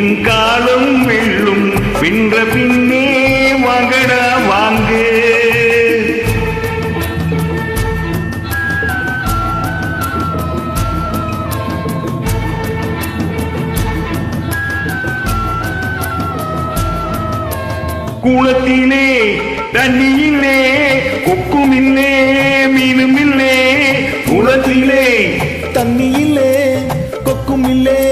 என் காலம் வெள்ளும். வென்ற பின்னே மகட வாங்கு. குளத்திலே தண்ணியிலே கொக்குமில்லே மீனுமில்லே குளத்திலே தண்ணியிலே கொக்குமில்லே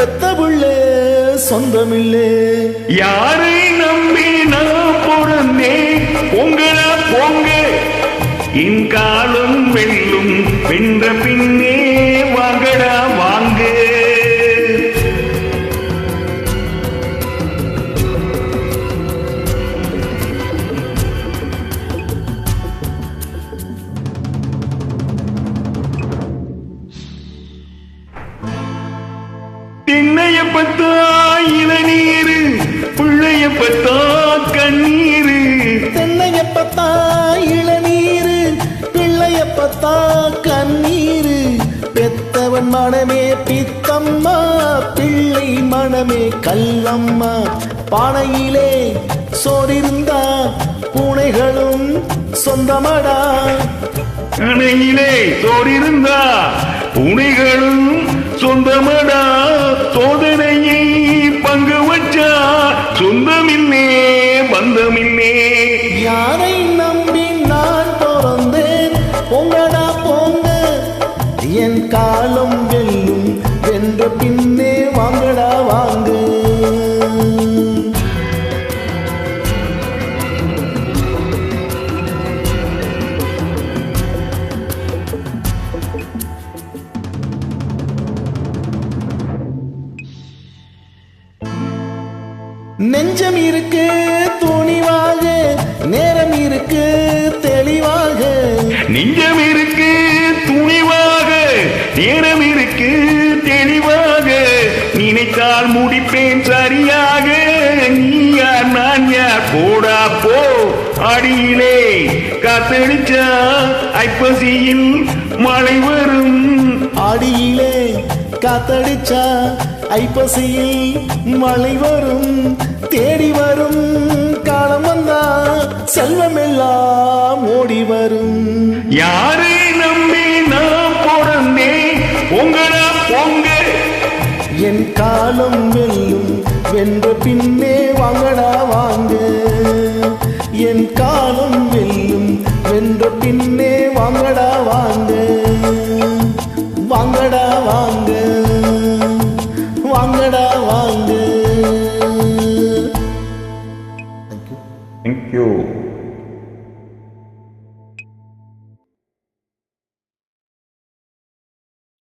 பெத்தவுள்ளே சொந்தமில்லே. யாரை நம்பி நான் பிறந்தேன்? உங்களா போங்க. என் காலம் வெல்லும். வென்ற பின்னே பத்தா இளநீரு பிள்ளைய பத்தா கண்ணீரு. தென்னையப்பத்தா இளநீரு பிள்ளையப்பத்தா கண்ணீரு. பெத்தவன் மனமே பித்தம்மா பிள்ளை மனமே கல்லம்மா. பானையிலே சோறிருந்தா பூனைகளும் சொந்தமடா. அணையிலே தோடிருந்தா புனைகளும் சொந்தமடா சோதனையை பங்கு வச்சா சொந்தமில்லே பந்தமில்லே யாரை நம்பி நான் பிறந்தேன்? பொங்கடா போங்க. என் காலம் நெஞ்சம் இருக்கு துணிவாக நேரம் இருக்கு தெளிவாக நெஞ்சம் இருக்கு துணிவாக நேரம் இருக்கு தெளிவாக நினைத்தால் முடிப்பேன் சரியாக நீ யார் நான் யார்? போடா போ அடியிலே. காத்தடிச்சா ஐப்பசியில் மழை வரும். ஆடியிலே காத்தடிச்சா ஐப்பசியில் மழை வரும் தேடி வரும் காலம் வந்தா செல்வமெல்லாம் ஓடி வரும். யாரை நம்பி நான் பிறந்தேன்? உங்களா பொங்க. என் காலம் வெல்லும் வென்ற பின்னே வாங்கடா வாங்க. என் காலம் வெல்லும் வென்ற பின்னே வாங்கடா வாங்க.